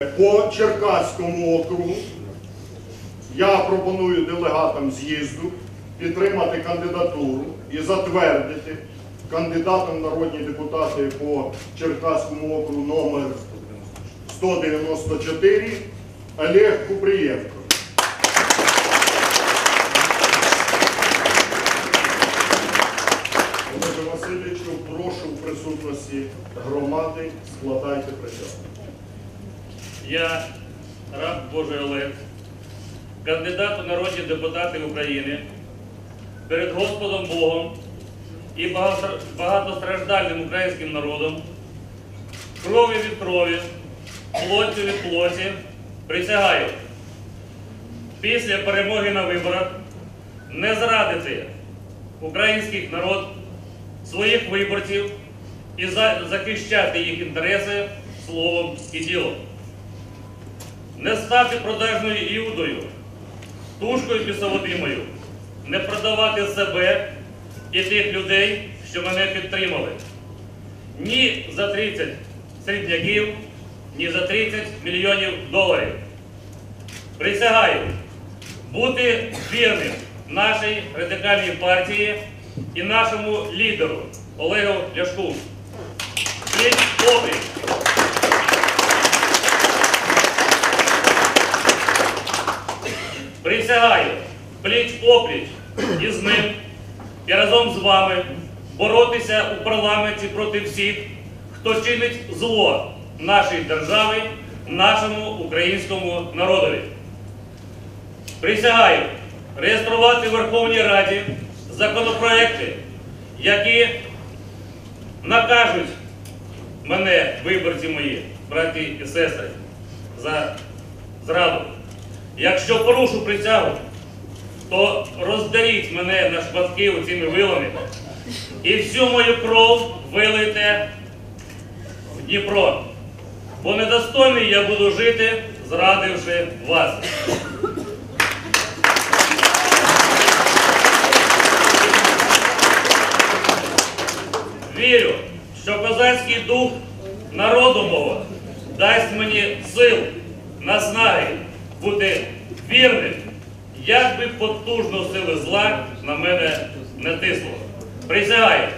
По Черкаському округу я пропоную делегатам з'їзду підтримати кандидатуру і затвердити кандидатом народні депутати по Черкаському округу номер 194 Олег Купрієнко. Олеже Васильовичу, прошу в присутності громади складайте присягу. Я, раб Божий Олег, кандидат у народні депутати України, перед Господом Богом і багатостраждальним українським народом, крові від крові, плоттю від плоті, присягаю після перемоги на виборах не зрадити український народ, своїх виборців і захищати їх інтереси словом і ділом не стати продажною іудою, тушкою бісоводимою, не продавати себе і тих людей, що мене підтримали. Ні за 30 середняків, ні за 30 мільйонів доларів. Присягаю бути вірним нашій радикальній партії і нашому лідеру Олегу Ляшку. Пліч опліч. Присягаю пліч опліч із ним і разом з вами боротися у парламенті проти всіх, хто чинить зло нашій державі, нашому українському народові. Присягаю реєструвати в Верховній Раді законопроекти, які накажуть мене, виборці мої, браті і сестри, за зраду. Якщо порушу присягу, то роздаріть мене на шматки оцими вилами і всю мою кров вилийте в Дніпро. Бо недостойний я буду жити, зрадивши вас. Вірю, що козацький дух народу мого дасть мені сил, наснаги бути вірним, як би потужно сили зла на мене не тисло. Присягаю